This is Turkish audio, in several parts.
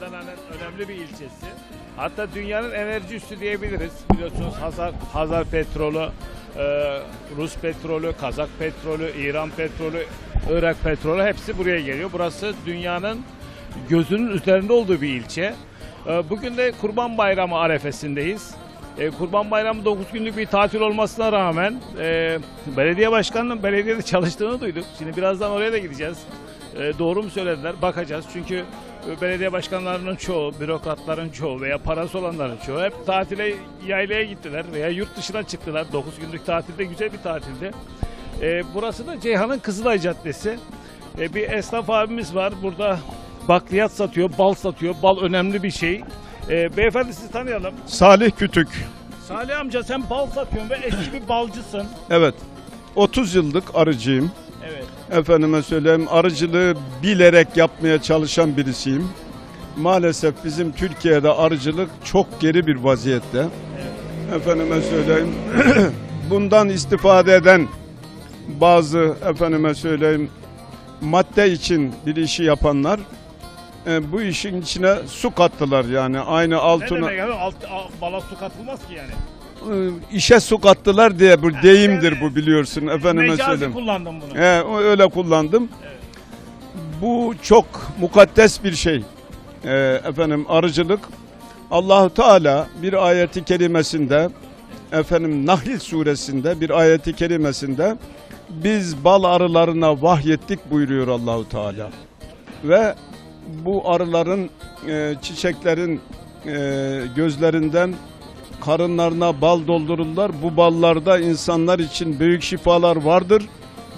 Adana'nın önemli bir ilçesi. Hatta dünyanın enerji üssü diyebiliriz. Biliyorsunuz Hazar, Hazar petrolü, e, Rus petrolü, Kazak petrolü, İran petrolü, Irak petrolü hepsi buraya geliyor. Burası dünyanın gözünün üzerinde olduğu bir ilçe. Ee, Bugün de Kurban Bayramı arefesindeyiz. Ee, Kurban Bayramı 9 günlük bir tatil olmasına rağmen e, belediye başkanının belediyede çalıştığını duyduk. Şimdi birazdan oraya da gideceğiz. E, doğru mu söylediler? Bakacağız. Çünkü e, belediye başkanlarının çoğu, bürokratların çoğu veya parası olanların çoğu hep tatile, yaylaya gittiler veya yurt dışına çıktılar. 9 günlük tatilde güzel bir tatildi. E, burası da Ceyhan'ın Kızılay Caddesi. E, bir esnaf abimiz var. Burada bakliyat satıyor, bal satıyor. Bal önemli bir şey. E, beyefendi sizi tanıyalım. Salih Kütük. Salih amca sen bal satıyorsun ve eski bir balcısın. Evet. 30 yıllık arıcıyım. Evet. Efendime söyleyeyim arıcılığı bilerek yapmaya çalışan birisiyim. Maalesef bizim Türkiye'de arıcılık çok geri bir vaziyette. Efendime söyleyeyim bundan istifade eden bazı efendime söyleyeyim madde için bir işi yapanlar e, bu işin içine su kattılar yani aynı Ne altına demek abi? Alt, a- bala su katılmaz ki yani. E, işe su kattılar diye bu deyimdir bu biliyorsun efendime Mecazi söyleyeyim. kullandım bunu. He, o- öyle kullandım. Bu çok mukaddes bir şey. Ee, efendim arıcılık Allahu Teala bir ayeti kerimesinde efendim Nahl suresinde bir ayeti kerimesinde biz bal arılarına vahyettik buyuruyor Allahu Teala. Ve bu arıların e, çiçeklerin e, gözlerinden karınlarına bal doldururlar. Bu ballarda insanlar için büyük şifalar vardır.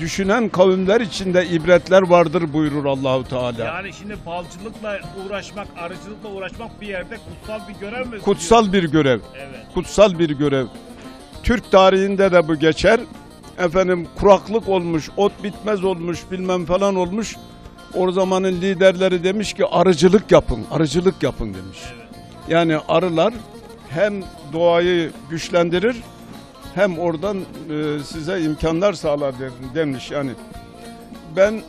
Düşünen kavimler için de ibretler vardır buyurur Allahu Teala. Yani şimdi balcılıkla uğraşmak, arıcılıkla uğraşmak bir yerde kutsal bir görev mi? Kutsal bir görev. Evet. Kutsal bir görev. Türk tarihinde de bu geçer. Efendim kuraklık olmuş, ot bitmez olmuş, bilmem falan olmuş. O zamanın liderleri demiş ki arıcılık yapın, arıcılık yapın demiş. Evet. Yani arılar hem doğayı güçlendirir hem oradan e, size imkanlar sağlar demiş yani. Ben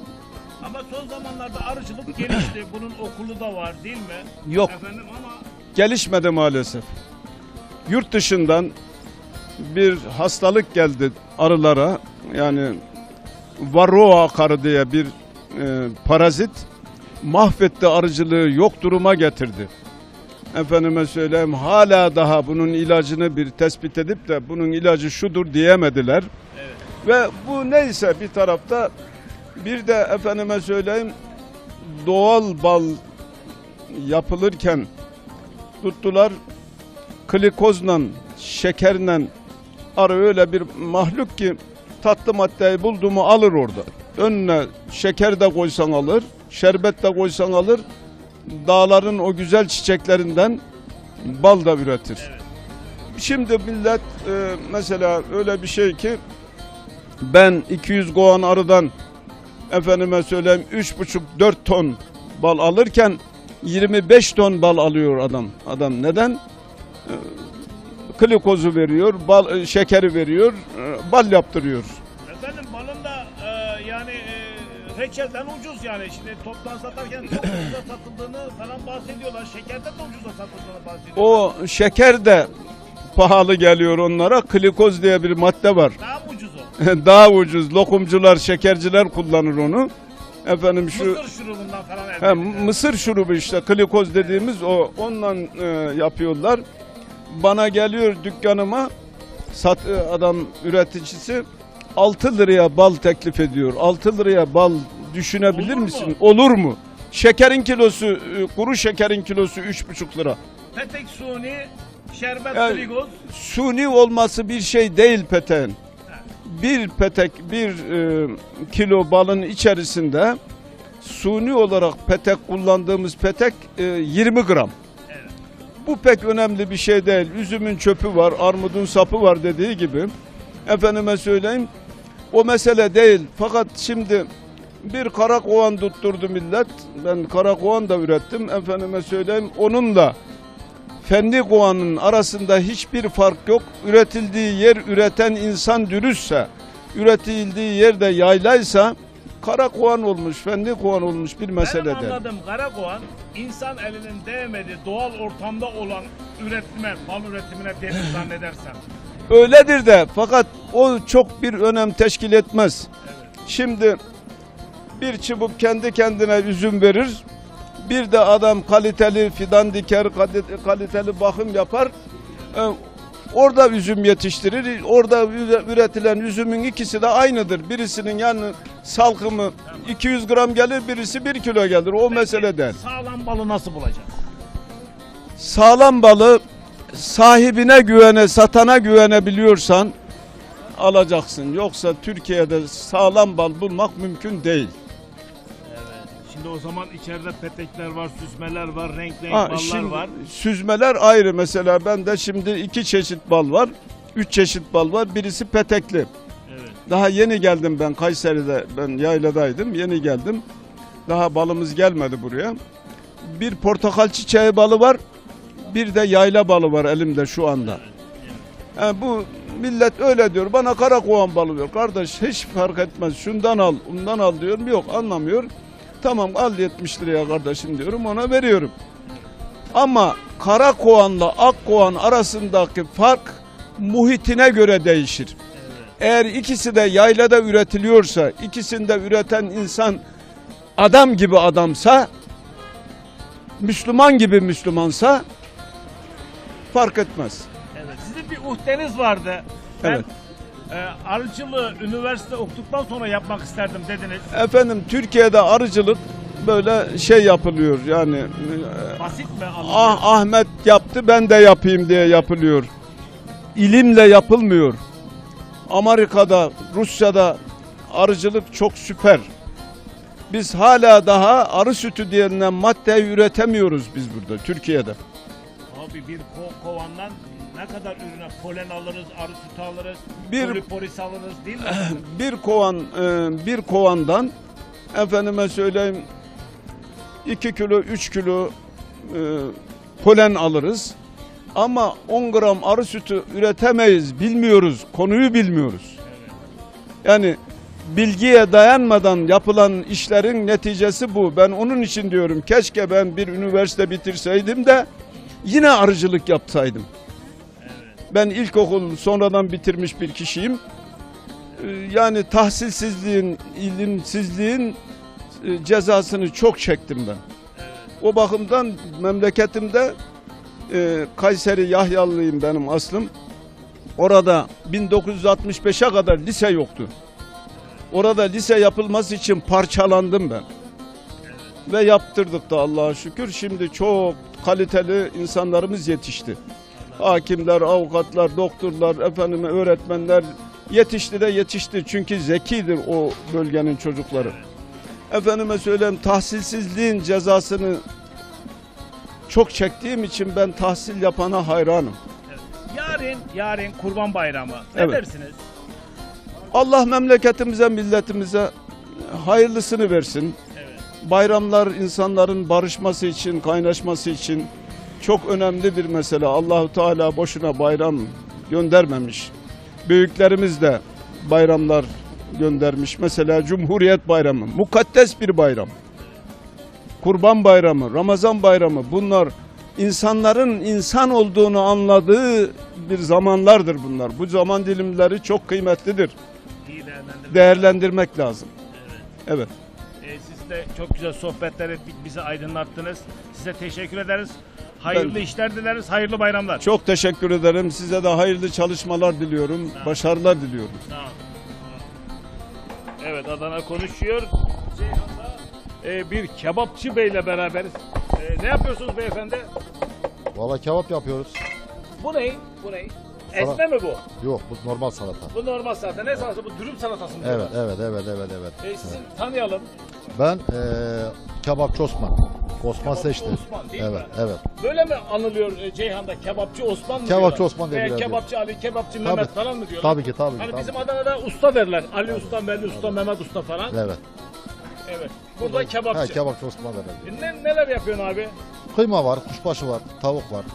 Ama son zamanlarda arıcılık gelişti. Bunun okulu da var değil mi? yok Efendim ama gelişmedi maalesef. Yurt dışından bir hastalık geldi arılara. Yani varroa karı diye bir e, parazit mahvetti arıcılığı yok duruma getirdi. Efendime söyleyeyim hala daha bunun ilacını bir tespit edip de bunun ilacı şudur diyemediler. evet. Ve bu neyse bir tarafta bir de efendime söyleyeyim doğal bal yapılırken tuttular glikozla şekerle arı öyle bir mahluk ki tatlı maddeyi buldu mu alır orada. Önüne şeker de koysan alır, şerbet de koysan alır. Dağların o güzel çiçeklerinden bal da üretir. Evet. Şimdi millet e, mesela öyle bir şey ki ben 200 kovan arıdan efendime söyleyeyim 3,5-4 ton bal alırken 25 ton bal alıyor adam. Adam neden? E, glikozu veriyor, bal, e, şekeri veriyor, e, bal yaptırıyor. Reçelden ucuz yani. Şimdi toptan satarken çok ucuza satıldığını falan bahsediyorlar. Şekerde de ucuza satıldığını bahsediyorlar. O şeker de pahalı geliyor onlara. Glikoz diye bir madde var. Daha mı ucuz o? Daha ucuz. Lokumcular, şekerciler kullanır onu. Efendim şu Mısır şurubundan falan elde He, mısır şurubu işte glikoz dediğimiz o ondan e, yapıyorlar. Bana geliyor dükkanıma sat e, adam üreticisi 6 liraya bal teklif ediyor. 6 liraya bal düşünebilir Olur mu? misin? Olur mu? Şekerin kilosu e, kuru şekerin kilosu 3,5 lira. Petek suni, şerbet Yani- gligoz. Suni olması bir şey değil peten. Bir petek, bir e, kilo balın içerisinde suni olarak petek kullandığımız petek e, 20 gram. Bu pek önemli bir şey değil. Üzümün çöpü var, armudun sapı var dediği gibi. Efendime söyleyeyim, o mesele değil. Fakat şimdi bir karakovan tutturdu millet. Ben karakovan da ürettim. Efendime söyleyeyim, onunla fendi kovanın arasında hiçbir fark yok. Üretildiği yer üreten insan dürüstse, üretildiği yerde yaylaysa kara koğan olmuş, fendi koğan olmuş bir mesele Benim anladığım Karakoğan insan elinin değmediği doğal ortamda olan üretime, mal üretimine denir zannedersem. Öyledir de fakat o çok bir önem teşkil etmez. Şimdi bir çubuk kendi kendine üzüm verir. Bir de adam kaliteli fidan diker, kali- kaliteli bakım yapar. Ee, Orada üzüm yetiştirir. Orada üre- üretilen üzümün ikisi de aynıdır. Birisinin yani salkımı 200 gram gelir, birisi 1 kilo gelir. O mesele değil. Sağlam balı nasıl bulacağız? Sağlam balı sahibine güvene, satana güvenebiliyorsan alacaksın. Yoksa Türkiye'de sağlam bal bulmak mümkün değil. Şimdi o zaman içeride petekler var, süsmeler var, renk renk Ha, ballar şimdi var. süzmeler ayrı mesela. Ben de şimdi iki çeşit bal var. Üç çeşit bal var. Birisi petekli. Evet. Daha yeni geldim ben Kayseri'de. Ben yayladaydım. Yeni geldim. Daha balımız gelmedi buraya. Bir portakal çiçeği balı var. Bir de yayla balı var elimde şu anda. Ha, bu millet öyle diyor. Bana kara balı diyor. Kardeş hiç fark etmez. Şundan al, bundan al diyorum. Yok anlamıyor. Tamam al 70 liraya kardeşim diyorum. Ona veriyorum. Ama kara koğanla ak koğan arasındaki fark muhitine göre değişir. Eğer ikisi de yaylada üretiliyorsa, ikisinde üreten insan adam gibi adamsa, Müslüman gibi Müslümansa fark etmez. Evet. Sizin bir uhdeniz vardı. Ben Evet. e, arıcılığı üniversite okuduktan sonra yapmak isterdim dediniz. Efendim Türkiye'de arıcılık böyle şey yapılıyor yani e, Basit mi ah Ahmet yaptı ben de yapayım diye yapılıyor. İlimle yapılmıyor. Amerika'da, Rusya'da arıcılık çok süper. Biz hala daha arı sütü denilen maddeyi üretemiyoruz biz burada Türkiye'de. Abi bir ko- kovandan ne kadar ürüne polen alırız, arı sütü alırız, Bir- poliporis alırız değil mi? bir kovan e, bir kovandan efendime söyleyeyim 2 kilo 3 kilo e, polen alırız. Ama 10 gram arı sütü üretemeyiz. Bilmiyoruz. Konuyu bilmiyoruz. Yani bilgiye dayanmadan yapılan işlerin neticesi bu. Ben onun için diyorum keşke ben bir üniversite bitirseydim de yine arıcılık yapsaydım. Ben ilkokul sonradan bitirmiş bir kişiyim. Ee, Yani tahsilsizliğin, ilimsizliğin e, cezasını çok çektim ben. O bakımdan memleketimde e, Kayseri Yahyalıyım benim aslım. Orada 1965'e kadar lise yoktu. Orada lise yapılması için parçalandım ben. Ve yaptırdık da Allah'a şükür. Şimdi çok kaliteli insanlarımız yetişti. Hakimler, avukatlar, doktorlar, efendime öğretmenler yetişti de yetişti. Çünkü zekidir o bölgenin çocukları. Efendime söyleyeyim tahsilsizliğin cezasını çok çektiğim için ben tahsil yapana hayranım. Yarın, yarın Kurban Bayramı. Ne Evet. dersiniz? Allah memleketimize, milletimize hayırlısını versin. Evet. Bayramlar insanların barışması için, kaynaşması için çok önemli bir mesele. Allahu Teala boşuna bayram göndermemiş. Büyüklerimiz de bayramlar göndermiş. Mesela Cumhuriyet Bayramı, mukaddes bir bayram. Kurban Bayramı, Ramazan Bayramı bunlar insanların insan olduğunu anladığı bir zamanlardır bunlar. Bu zaman dilimleri çok kıymetlidir. Değerlendirmek. Lazım. Evet. Ee, siz de çok güzel sohbetler ettik, bizi aydınlattınız. Size teşekkür ederiz. Hayırlı Ben- işler dileriz, hayırlı bayramlar. Çok teşekkür ederim. Size de hayırlı çalışmalar diliyorum. Başarılar diliyorum. Sağ ol. Evet Adana konuşuyor. Ceyhan'da e, bir kebapçı beyle beraberiz. E, ne yapıyorsunuz beyefendi? Valla kebap yapıyoruz. Bu ne? Bu ne? Esme mi bu? Yok bu normal salata. Bu normal salata. Ne salatası? Bu dürüm salatası mı? Evet evet evet evet evet. E, sizi tanıyalım. Ben eee kebapçı Osman. Osman Kebapçı seçti. Osman değil evet mi? evet. Böyle mi anılıyor e, Ceyhan'da? Kebapçı Osman mı Kebapçı diyorlar? Osman diye Veya bilir Kebapçı Ali, Kebapçı Tabii. Mehmet falan mı diyorlar? Tabii ki tabii ki. Hani tabii bizim. Adana'da usta derler. Ali Usta, Veli Usta, Mehmet Usta falan. Evet. Evet. Burada kebapçı. He, kebapçı Osman verelim. E, Ne, neler yapıyorsun abi? Kıyma var, kuşbaşı var, tavuk var,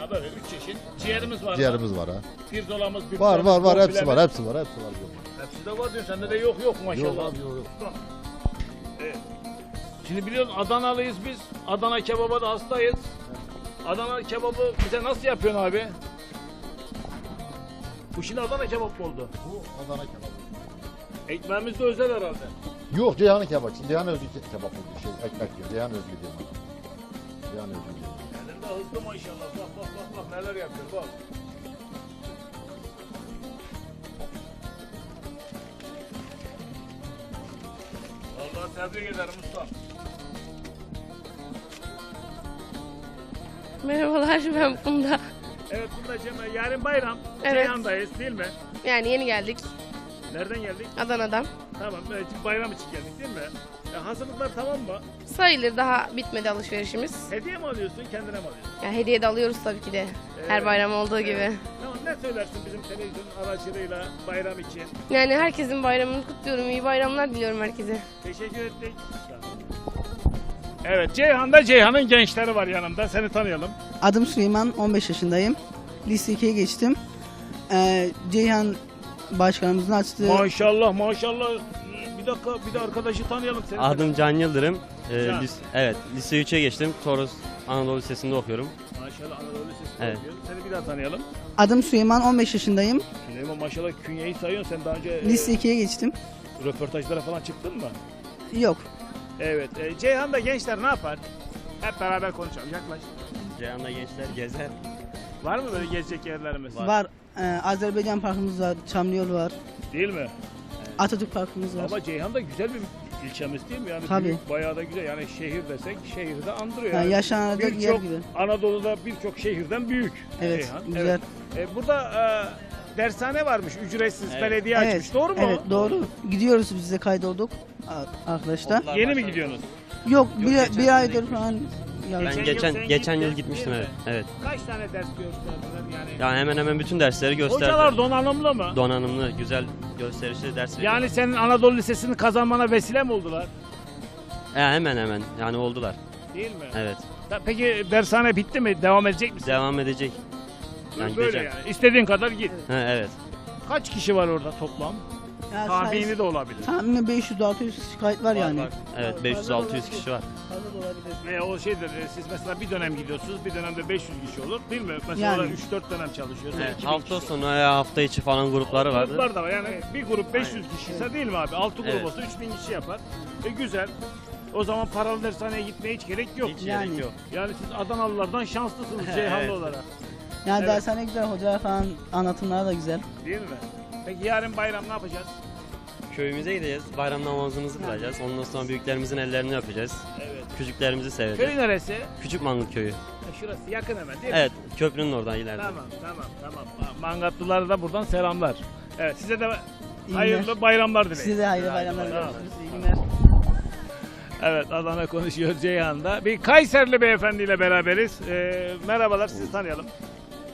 Ha böyle üç çeşit. Ciğerimiz var. ciğerimiz var ha. Pirzolamız, bir Var var var hepsi var hepsi var hepsi var. Ha, Sizde var diyor, sende de yok yok maşallah. Yok abi yok yok. Şimdi biliyorsun Adanalıyız biz. Adana kebaba da hastayız. Adana kebabı bize nasıl yapıyorsun abi? Bu şimdi Adana kebap mı oldu? Bu Adana kebabı. Ekmeğimiz de özel herhalde. Yok Ceyhan kebap. Ceyhan özgü kebap oldu. Şey, ekmek gibi. Ceyhan özgü diyor. Ceyhan özgü diyor. Elinde hızlı maşallah. Bak bak bak bak neler yapıyor bak. Vallahi tebrik ederim usta. Merhabalar ben Funda. Evet Fundacığım yarın bayram. Evet. Ceyhan'dayız değil mi? Yani yeni geldik Nereden geldik? Adana'dan. Tamam evet, bayram için geldik değil mi? Ya hazırlıklar tamam mı? Sayılır daha bitmedi alışverişimiz. Hediye mi alıyorsun kendine mi alıyorsun? Ya hediye de alıyoruz tabii ki de. Her Evet. bayram olduğu gibi. Ne söylersin bizim televizyon aracılığıyla bayram için? Yani herkesin bayramını kutluyorum. İyi bayramlar diliyorum herkese. Teşekkür ettik. Evet Ceyhan'da Ceyhan'ın gençleri var yanımda. Seni tanıyalım. Adım Süleyman, 15 yaşındayım. Lise 2'ye geçtim. Ee, Ceyhan başkanımızın açtığı Maşallah maşallah. Bir dakika bir de arkadaşı tanıyalım. Seni Adım Can Yıldırım. Ee, Can. lis- evet, lise 3'e geçtim. Toros Anadolu Lisesi'nde okuyorum. Maşallah Anadolu Lisesi'nde Evet. okuyorsun. Seni bir daha tanıyalım. adım Süleyman, 15 yaşındayım. Süleyman maşallah künyeyi sayıyorsun. Sen daha önce e, Lise 2'ye geçtim. röportajlara falan çıktın mı? Yok. Evet. E, Ceyhan'da gençler ne yapar? Hep beraber konuşalım. Yaklaş. Ceyhan'da gençler gezer. Var mı böyle gezecek yerlerimiz? Var. Ee, Azerbaycan Parkımız var, Çamlıyol var, Değil mi? Atatürk Parkımız var. Ama Ceyhan'da güzel bir ilçemiz değil mi? Yani Tabii. büyük, bayağı da güzel. Yani şehir desek şehri de andırıyor. Yani Yani yaşanacak yer birçok gibi. Anadolu'da birçok şehirden büyük Evet, Ceyhan. güzel. Evet. E, burada e, dershane varmış ücretsiz Evet. belediye Evet, açmış. Doğru mu? Evet, doğru. Gidiyoruz biz de kaydolduk a- arkadaşlar. Yeni mi gidiyorsunuz? Yok, bir, bir aydır gitmiştim. Falan Ben Geçen geçen yıl geçen yıl gitmiştim evet. Evet. Kaç tane ders gösterdiler yani? Yani hemen hemen bütün dersleri gösterdi. Hocalar donanımlı mı? Donanımlı, güzel gösterişli ders veriyor. yani senin Anadolu Lisesi'ni kazanmana vesile mi oldular? He, hemen hemen yani oldular. Değil mi? Evet. Peki dershane bitti mi? Devam edecek misin? Devam edecek. Yani Böyle gideceğim. yani. İstediğin kadar git. He, evet. Kaç kişi var orada toplam? Ya Tahmini de olabilir. Tahmini 500-600 şikayet var yani. var. Evet Fazla 500-600 kişi var. Fazla da olabilir. Ve o şeydir, e, siz mesela bir dönem gidiyorsunuz, bir dönemde 500 kişi olur değil mi? Mesela Yani. orada 3-4 dönem çalışıyorsunuz. Evet, 2000 hafta sonu ya hafta içi falan grupları vardı. Gruplar da var yani bir grup 500 kişi ise değil mi abi? 6 grup Evet. olsa 3000 kişi yapar. E güzel. O zaman paralı dershaneye gitmeye hiç gerek yok. Hiç Yani. gerek yok. Yani siz Adanalılardan şanslısınız Ceyhanlı Evet. olarak. Yani Evet. dershane güzel, hocalar falan anlatımları da güzel. Değil mi? Peki yarın bayram ne yapacağız? Köyümüze gideceğiz. Bayram namazımızı kılacağız. Ondan sonra büyüklerimizin ellerini öpeceğiz. Evet. Küçüklerimizi seveceğiz. Köy neresi? Küçük Mangıl köyü. Ha, Şurası yakın hemen değil mi? Evet, köprünün oradan ileride. Tamam tamam tamam. Ma- Mangatlılara da buradan selamlar. Evet size de hayırlı bayramlar dilerim. Size de hayırlı bayramlar diliyoruz. İyi günler. Evet Adana konuşuyor Ceyhan'da. Bir Kayserli beyefendiyle beraberiz. Ee, merhabalar sizi tanıyalım.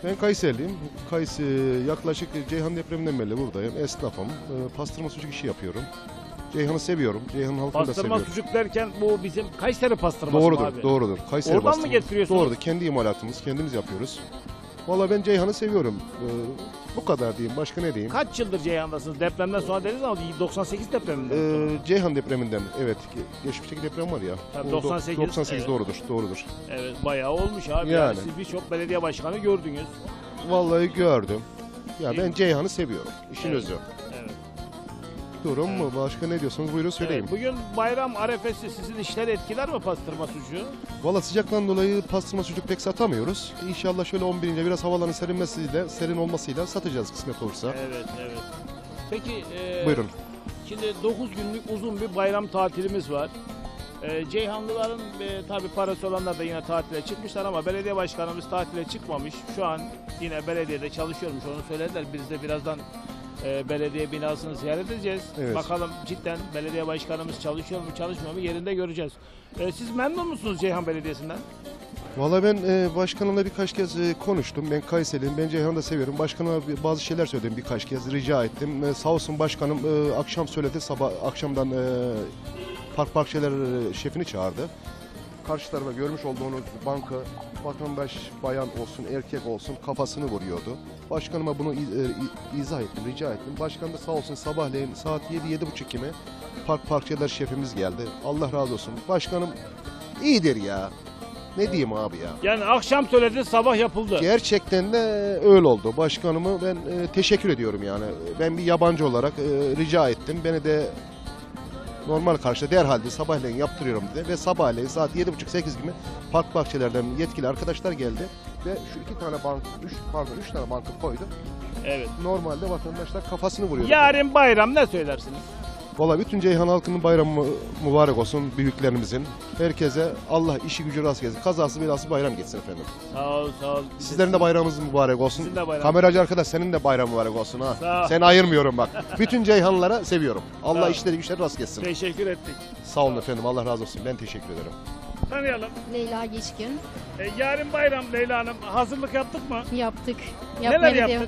Ben Kayserliyim. Kays e, yaklaşık Ceyhan depreminden beri buradayım. Esnafım. E, Pastırma sucuk işi yapıyorum. Ceyhan'ı seviyorum. Ceyhan halkını da Pastırma seviyorum. sucuk derken bu bizim Kayseri pastırması mı Doğrudur, abi? doğrudur. Kayseri Oradan mı pastırması. getiriyorsunuz? Doğrudur. Kendi imalatımız, kendimiz yapıyoruz. Valla ben Ceyhan'ı seviyorum. E, bu kadar diyeyim. Başka ne diyeyim? Kaç yıldır Ceyhan'dasınız? Depremden sonra dediniz ama 98 depreminden E, sonra. Ceyhan depreminden. Evet. ge- Geçmişteki deprem var ya. O do- 98, 98 evet. doğrudur. Doğrudur. Evet bayağı olmuş abi. Yani. Yani. Siz birçok belediye başkanı gördünüz. Vallahi gördüm. Ya ben Ceyhan'ı seviyorum. İşin Evet. özü. Mu? Başka ne diyorsanız buyurun söyleyin. Evet, bugün bayram arefesi sizin işleri etkiler mi pastırma sucuğu? Valla sıcaktan dolayı pastırma sucuk pek satamıyoruz. İnşallah şöyle 11'ince biraz havaların serinmesiyle, serin olmasıyla satacağız kısmet olursa. Evet evet. Peki e, Buyurun. Şimdi 9 günlük uzun bir bayram tatilimiz var. Ee, Ceyhanlıların e, tabi parası olanlar da yine tatile çıkmışlar ama belediye başkanımız tatile çıkmamış. Şu an yine belediyede çalışıyormuş onu söylediler. Biz de birazdan e, belediye binasını ziyaret edeceğiz. Evet. Bakalım cidden belediye başkanımız çalışıyor mu çalışmıyor mu yerinde göreceğiz. Ee, siz memnun musunuz Ceyhan Belediyesi'nden? Valla ben e, başkanımla birkaç kez e, konuştum. Ben Kayserliyim. Ben Ceyhan'ı da seviyorum. Başkanıma bazı şeyler söyledim birkaç kez. Rica ettim. E, sağ olsun başkanım e, akşam söyledi. Sabah akşamdan e, park park şeyler e, şefini çağırdı. Karşı tarafa görmüş olduğunuz banka vatandaş bayan olsun erkek olsun kafasını vuruyordu. Başkanıma bunu iz- e, izah ettim, rica ettim. Başkan da sağ olsun sabahleyin saat 7-7.30 gibi park parkçılar şefimiz geldi. Allah razı olsun. Başkanım iyidir ya. Ne diyeyim abi ya. Yani akşam söyledi sabah yapıldı. Gerçekten de öyle oldu. Başkanımı ben e, teşekkür ediyorum yani. Ben bir yabancı olarak e, rica ettim. Beni de normal karşıda derhalde sabahleyin yaptırıyorum dedi. Ve sabahleyin saat 7.30-8 gibi park bahçelerden yetkili arkadaşlar geldi. Ve şu iki tane bank, üç, pardon üç tane bankı koydu. Evet. Normalde vatandaşlar kafasını vuruyor. Yarın bayram ne söylersiniz? Valla bütün Ceyhan halkının bayramı mübarek olsun büyüklerimizin. Herkese Allah işi gücü rast gelsin. Kazası belası bayram geçsin efendim. Sağ ol sağ ol. Sizlerin de bayramınız mübarek olsun. Sizin de bayram. Kameracı arkadaş senin de bayram mübarek olsun ha. Sağ ol. Seni ayırmıyorum bak. Bütün Ceyhanlara seviyorum. Allah işleri güçleri rast gelsin. Teşekkür ettik. Sağ olun efendim. Allah razı olsun. Ben teşekkür ederim. Tanıyalım. Leyla Geçkin. E, yarın bayram Leyla Hanım. Hazırlık yaptık mı? Yaptık. Neler Yapmaya yaptık?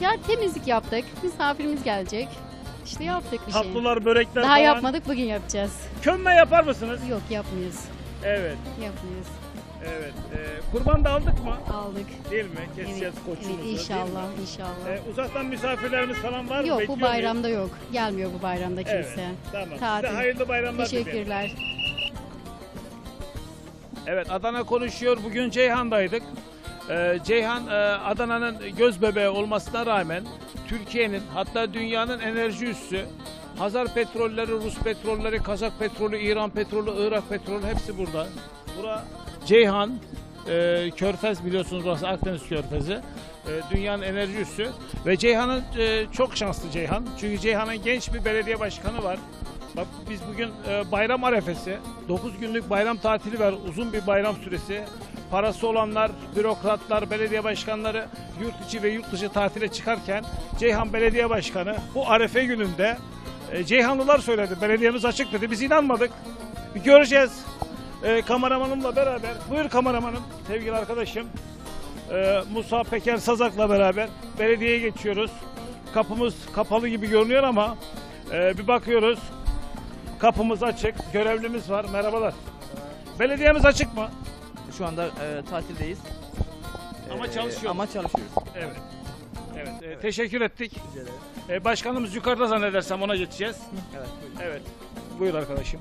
devam- Ya temizlik yaptık. Misafirimiz gelecek. İşte yaptık bir şey. Tatlılar, börekler Daha falan. yapmadık bugün yapacağız. Kömme yapar mısınız? Yok yapmıyoruz. Evet. Yapmıyoruz. Evet. E, kurban da aldık mı? Aldık. Değil mi? Keseceğiz Evet, koçumuzu. evet değil mi? inşallah inşallah. E, uzaktan misafirlerimiz falan var mı? yok Bekliyor bu bayramda yok. Gelmiyor bu bayramda kimse. Evet. Tamam. Tatil. Size hayırlı bayramlar dilerim. Teşekkürler. Evet Adana konuşuyor. Bugün Ceyhan'daydık. Ee, Ceyhan e, Adana'nın göz bebeği olmasına rağmen Türkiye'nin hatta dünyanın enerji üssü Hazar petrolleri, Rus petrolleri, Kazak petrolü, İran petrolü, Irak petrolü hepsi burada. Bura Ceyhan, e, Körfez biliyorsunuz burası Akdeniz Körfezi. E, dünyanın enerji üssü ve Ceyhan'ın e, çok şanslı Ceyhan. Çünkü Ceyhan'ın genç bir belediye başkanı var. Bak biz bugün e, bayram arefesi, 9 günlük bayram tatili var, uzun bir bayram süresi. Parası olanlar, bürokratlar, belediye başkanları yurt içi ve yurt dışı tatile çıkarken Ceyhan Belediye Başkanı bu arefe gününde e, Ceyhanlılar söyledi, belediyemiz açık dedi. Biz inanmadık. Bir göreceğiz. E, kameramanımla beraber, buyur kameramanım, sevgili arkadaşım. E, Musa Peker Sazak'la beraber belediyeye geçiyoruz. Kapımız kapalı gibi görünüyor ama e, bir bakıyoruz. Kapımız açık, görevlimiz var. Merhabalar. Belediyemiz açık mı? Şu anda e, tatildeyiz. Ama E, çalışıyoruz. Ama çalışıyoruz. Evet. Evet. e, Teşekkür ettik. E, başkanımız yukarıda zannedersem ona geçeceğiz. Evet. buyurun. Evet. Buyur arkadaşım.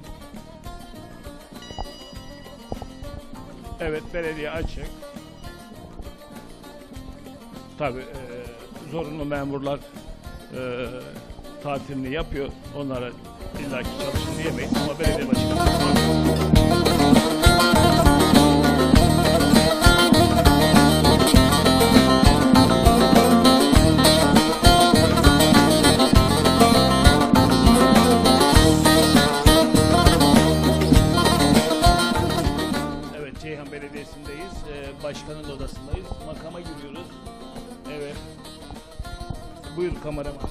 Evet, belediye açık. Tabii e, zorunlu memurlar e, tatilini yapıyor. Onlara illaki çalışın diyemeyiz ama belediye başkanı kameraman.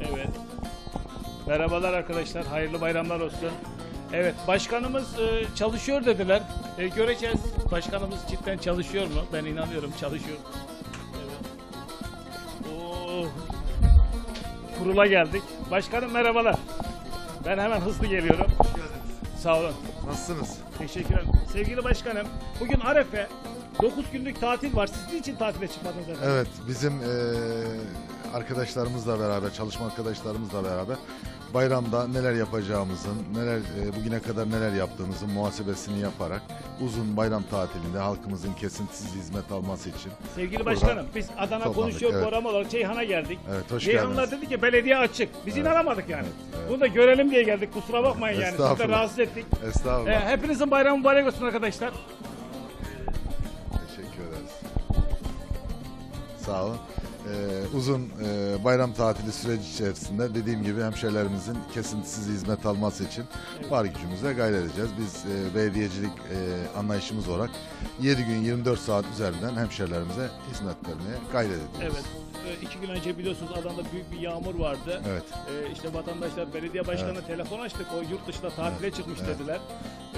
Evet. Merhabalar arkadaşlar. Hayırlı bayramlar olsun. Evet, başkanımız e, çalışıyor dediler. E, göreceğiz. Başkanımız cidden çalışıyor mu? Ben inanıyorum çalışıyor. Evet. Oo. Kurula geldik. Başkanım merhabalar. Ben hemen hızlı geliyorum. Sağ olun. Nasılsınız? Teşekkür ederim. Sevgili başkanım, bugün Arefe 9 günlük tatil var. Siz için tatile çıkmadınız efendim? Evet, bizim eee, arkadaşlarımızla beraber, çalışma arkadaşlarımızla beraber bayramda neler yapacağımızın, neler eee, bugüne kadar neler yaptığımızın muhasebesini yaparak uzun bayram tatilinde halkımızın kesintisiz hizmet alması için. Sevgili başkanım, biz Adana toplandık, konuşuyor evet. program olarak Ceyhan'a geldik. Evet, hoş Ceyhanlar geldiniz. dedi ki belediye açık. Biz inanamadık yani. Bunu da görelim diye geldik. Kusura bakmayın yani. Sizi de Estağfurullah. rahatsız ettik. Estağfurullah. Ee, hepinizin bayramı mübarek olsun arkadaşlar. Sağ olun. Ee, uzun e, bayram tatili süreci içerisinde dediğim gibi hemşehrilerimizin kesintisiz hizmet alması için var gücümüzle gayret edeceğiz. Biz e, belediyecilik e, anlayışımız olarak 7 gün 24 saat üzerinden hemşehrilerimize hizmet vermeye gayret ediyoruz. Evet. Ee, iki gün önce biliyorsunuz Adana'da büyük bir yağmur vardı. Evet. Ee, işte vatandaşlar belediye başkanına telefon açtık. O yurt dışına tatile çıkmış evet. dediler.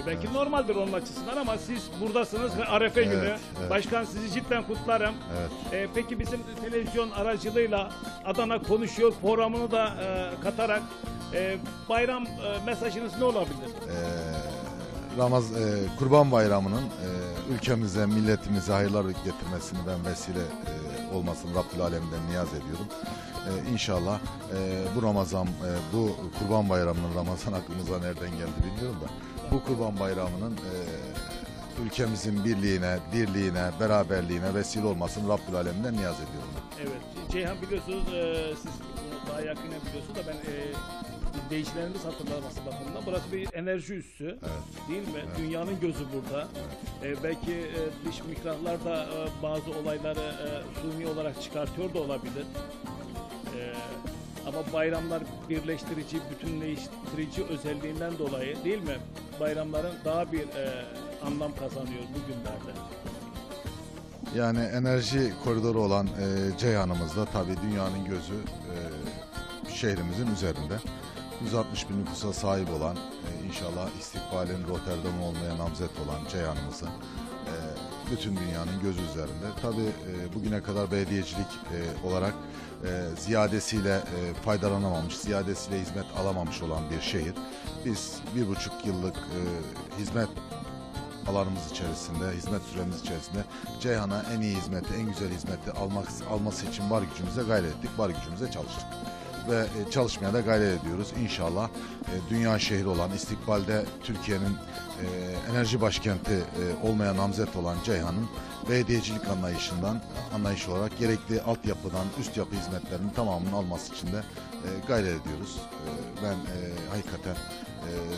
E, belki normaldir onun açısından ama siz buradasınız ve Arefe Evet, günü. evet. Başkan sizi cidden kutlarım. Evet. E, peki bizim televizyon aracılığıyla Adana konuşuyor programını da e, katarak e, bayram e, mesajınız ne olabilir? Ee, Ramaz e, Kurban Bayramı'nın e, ülkemize, milletimize hayırlar getirmesini ben vesile e, olmasını Rabbül Alem'den niyaz ediyorum. E, inşallah e, bu Ramazan, e, bu Kurban Bayramı'nın Ramazan aklımıza nereden geldi bilmiyorum da bu Kurban Bayramı'nın e, ülkemizin birliğine, dirliğine, beraberliğine vesile olmasını Rabbül Alem'den niyaz ediyorum. Evet. Ceyhan biliyorsunuz e, siz daha yakinen biliyorsunuz da ben e, izleyicilerimiz hatırlaması bakımından burası bir enerji üssü Evet. değil mi? Evet. Dünyanın gözü burada. E, belki e, dış mihraklar da e, bazı olayları e, suni olarak çıkartıyor da olabilir. E, ama bayramlar birleştirici, bütünleştirici özelliğinden dolayı değil mi? Bayramların daha bir e, anlam kazanıyor bugünlerde. Yani enerji koridoru olan e, Ceyhan'ımızda tabii dünyanın gözü e, şehrimizin üzerinde. 160 bin nüfusa sahip olan, e, inşallah istikbalin Rotterdam olmaya namzet olan Ceyhan'ımızın e, bütün dünyanın gözü üzerinde. Tabii e, bugüne kadar belediyecilik e, olarak e, ziyadesiyle e, faydalanamamış, ziyadesiyle hizmet alamamış olan bir şehir. Biz bir buçuk yıllık e, hizmet alanımız içerisinde, hizmet süremiz içerisinde Ceyhan'a en iyi hizmeti, en güzel hizmeti almak alması için var gücümüze gayret ettik, var gücümüze çalıştık. Ve e, çalışmaya da gayret ediyoruz. İnşallah e, dünya şehri olan, istikbalde Türkiye'nin e, enerji başkenti olmaya namzet olan Ceyhan'ın belediyecilik anlayışından, anlayış olarak gerekli altyapıdan üst yapı hizmetlerinin tamamını alması için de gayret ediyoruz. Ben hakikaten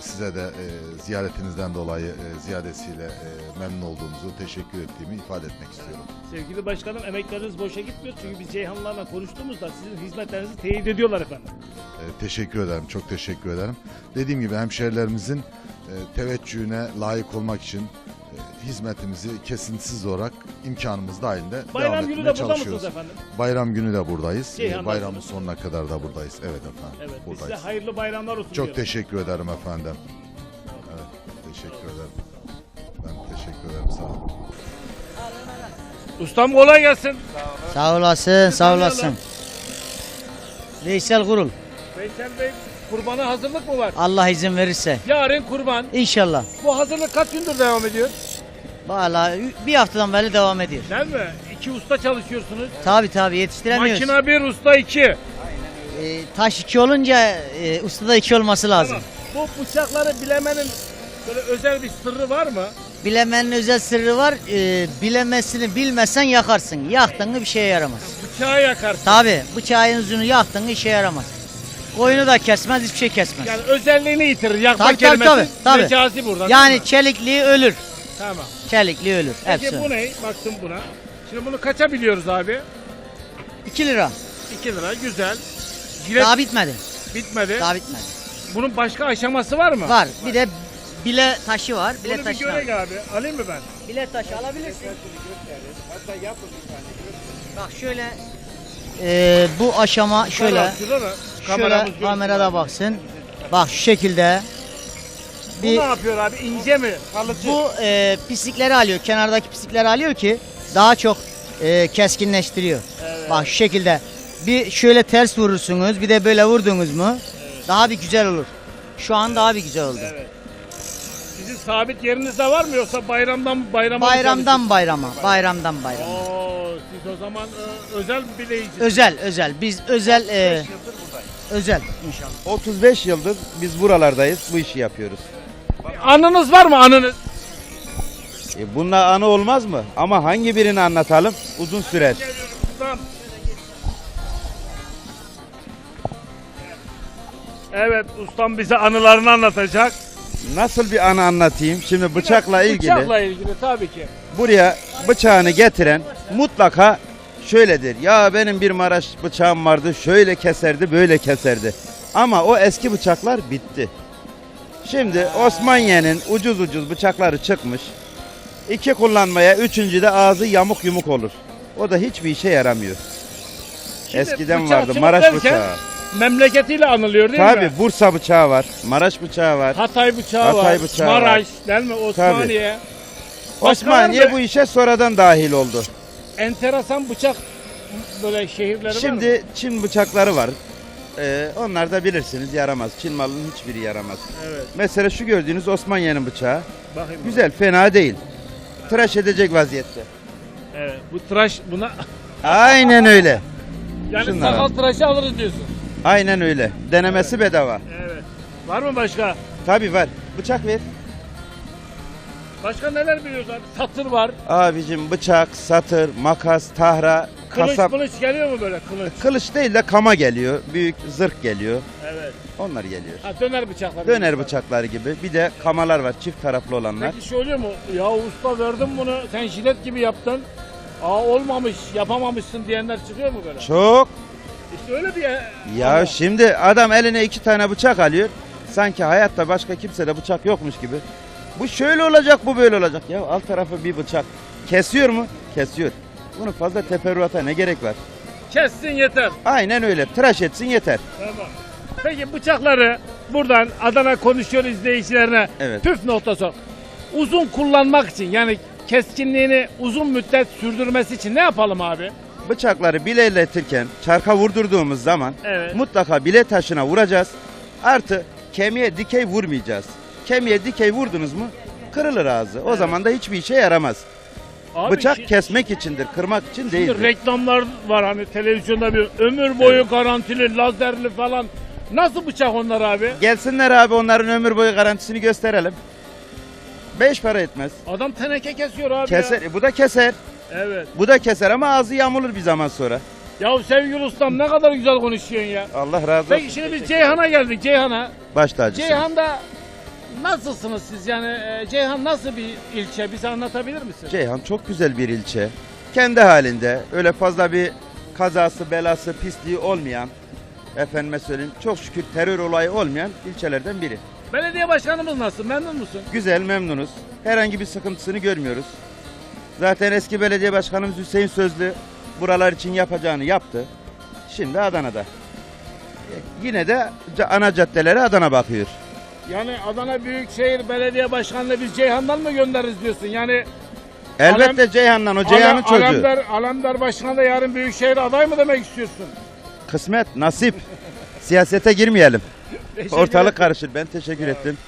size de e, ziyaretinizden dolayı e, ziyadesiyle e, memnun olduğumuzu, teşekkür ettiğimi ifade etmek istiyorum. Sevgili başkanım emekleriniz boşa gitmiyor çünkü biz Ceyhanlarla konuştuğumuzda sizin hizmetlerinizi teyit ediyorlar efendim. E, teşekkür ederim, çok teşekkür ederim. Dediğim gibi hemşehrilerimizin e, teveccühüne layık olmak için hizmetimizi kesintisiz olarak imkanımız dahilinde Bayram devam günü etmeye de burada çalışıyoruz. mısınız efendim? Bayram günü de buradayız. E, Ceyhan'dasınız. bayramın sonuna kadar da buradayız. Evet efendim, Evet biz size buradayız. hayırlı bayramlar olsun Çok diyorum. teşekkür ederim efendim. Evet, teşekkür ederim. Ben teşekkür ederim, sağ olun. Ustam kolay gelsin. Sağ olasın, sağ olasın. Veysel Kurul. Veysel Bey kurbana hazırlık mı var? Allah izin verirse. Yarın kurban. İnşallah. Bu hazırlık kaç gündür devam ediyor? Vallahi bir haftadan beri devam ediyor. Değil mi? İki usta çalışıyorsunuz. Tabi tabi yetiştiremiyoruz. Makina bir, usta iki. Ee, taş iki olunca e, ustada iki olması lazım. Tamam. Bu bıçakları bilemenin böyle özel bir sırrı var mı? Bilemenin özel sırrı var. Ee, bilemesini bilmezsen yakarsın. Yaktın mı bir şeye yaramaz. Bıçağı yakarsın. Tabi bıçağın ucunu yaktın mı işe yaramaz. Koyunu da kesmez, hiçbir şey kesmez. Yani özelliğini yitirir. Yakma Tabii, kelimesi tabii, tabii. mecazi değil Yani çelikliği ölür. Tamam. Çelikliği ölür. Peki Hepsi. bu ne? Baktım buna. Şimdi bunu kaça biliyoruz abi? 2 lira. 2 lira güzel. Jilet Daha bitmedi. bitmedi. Daha bitmedi. Bunun başka aşaması var mı? Var. Bir de bile taşı var. Bile Bunu bir taşı görek abi. Alayım mı ben? Bile taşı alabilirsin. Bak şöyle eee, bu aşama şöyle Şurada şöyle kamerada baksın. Bak şu şekilde Bu bir ne yapıyor abi? İnce mi? Kalıcı. bu eee, pislikleri alıyor. Kenardaki pislikleri alıyor ki daha çok eee, keskinleştiriyor. Bak şu şekilde bir şöyle ters vurursunuz bir de böyle vurdunuz mu daha bir güzel olur. Şu an daha bir güzel oldu. Evet. Sizin sabit yerinizde var mı yoksa bayramdan bayrama mı Bayramdan bayrama, bayramdan bayrama. Oo, siz o zaman e, özel bir. Özel, özel. Biz özel eee, özel inşallah. 35 yıldır biz buralardayız, bu işi yapıyoruz. Anınız var mı anınız? E bununla anı olmaz mı? Ama hangi birini anlatalım? Uzun sürer. Evet ustam bize anılarını anlatacak. Nasıl bir anı anlatayım? Şimdi bıçakla ilgili Bıçakla ilgili tabii ki. buraya bıçağını getiren mutlaka şöyledir. Ya benim bir Maraş bıçağım vardı, şöyle keserdi, böyle keserdi. Ama o eski bıçaklar bitti. Şimdi Osmaniye'nin ucuz ucuz bıçakları çıkmış. İki kullanmaya, üçüncüde ağzı yamuk yumuk olur. O da hiçbir işe yaramıyor. Şimdi Eskiden vardı bıçakçılık Maraş derken bıçağı. Memleketiyle anılıyor değil Tabi mi? Bursa bıçağı var, Maraş bıçağı var. Hatay bıçağı Hatay var, bıçağı Maraş, değil mi? Osmaniye. Var Osmaniye bu işe sonradan dahil oldu. Enteresan bıçak böyle şehirleri var mı? Şimdi Çin bıçakları var. Ee, onlar da bilirsiniz yaramaz. Çin malının hiçbiri yaramaz. Evet. Mesela şu gördüğünüz Osmaniye'nin bıçağı. Bakayım. Güzel, fena değil. Tıraş edecek vaziyette. Evet. Bu tıraş buna Aynen öyle. yani Şunlar sakal tıraşı alırız diyorsun. Aynen öyle. Denemesi bedava. Evet. Var mı başka? Tabii var. Bıçak ver. Başka neler biliyoruz abi? Satır var. Abicim bıçak, satır, makas, tahra, Kılıç kasap. kılıç geliyor mu böyle kılıç? Kılıç değil de kama geliyor. Büyük zırh geliyor. Evet. Onlar geliyor. Ha, döner bıçaklar. Döner bıçakları gibi. Bir de kamalar var. Çift taraflı olanlar. Peki şey oluyor mu? Ya usta verdim bunu sen jilet gibi yaptın. Aa olmamış yapamamışsın diyenler çıkıyor mu böyle? Çok. İşte öyle bir Ya Ama- şimdi adam eline iki tane bıçak alıyor. Sanki hayatta başka kimsede bıçak yokmuş gibi. Bu şöyle olacak, bu böyle olacak. Ya alt tarafı bir bıçak. Kesiyor mu? Kesiyor. Bunu fazla teferruata ne gerek var? kessin yeter. Aynen öyle. Tıraş etsin yeter. Tamam. Peki bıçakları buradan Adana konuşuyor izleyicilerine Evet. püf noktası. Uzun kullanmak için yani keskinliğini uzun müddet sürdürmesi için ne yapalım abi? Bıçakları bileğletirken çarka vurdurduğumuz zaman Evet. mutlaka bile taşına vuracağız. Artı kemiğe dikey vurmayacağız. Kemiğe dikey vurdunuz mu kırılır ağzı. O zaman da hiçbir işe yaramaz. Abi Bıçak şi- kesmek içindir, kırmak için Şimdi değildir. reklamlar var hani televizyonda bir ömür boyu garantili, lazerli falan. Nasıl bıçak onlar abi? Gelsinler abi onların ömür boyu garantisini gösterelim. Beş para etmez. Adam teneke kesiyor abi Keser, ya. e, bu da keser. Evet. Bu da keser ama ağzı yamulur bir zaman sonra. Ya sevgili ustam ne kadar güzel konuşuyorsun ya. Allah razı olsun. Peki şimdi biz Ceyhan'a geldik Ceyhan'a. Baş tacısın. Ceyhan'da nasılsınız siz yani e, Ceyhan nasıl bir ilçe bize anlatabilir misin? Ceyhan çok güzel bir ilçe. Kendi halinde öyle fazla bir kazası, belası, pisliği olmayan, efendime söyleyeyim çok şükür terör olayı olmayan ilçelerden biri. Belediye başkanımız nasıl memnun musun? Güzel, memnunuz. Herhangi bir sıkıntısını görmüyoruz. Zaten eski belediye başkanımız Hüseyin Sözlü buralar için yapacağını yaptı. Şimdi Adana'da. E, Yine de ca- ana caddelere Adana bakıyor. Yani Adana Büyükşehir Belediye Başkanı'nı biz Ceyhan'dan mı göndeririz diyorsun? Yani Elbette Alem- Ceyhan'dan o Ceyhan'ın Alem- çocuğu. Alemdar, Alemdar Başkanı da yarın Büyükşehir aday mı demek istiyorsun? Kısmet, nasip. Siyasete girmeyelim. Teşekkür Ortalık ederim. karışır. Ben teşekkür ettim.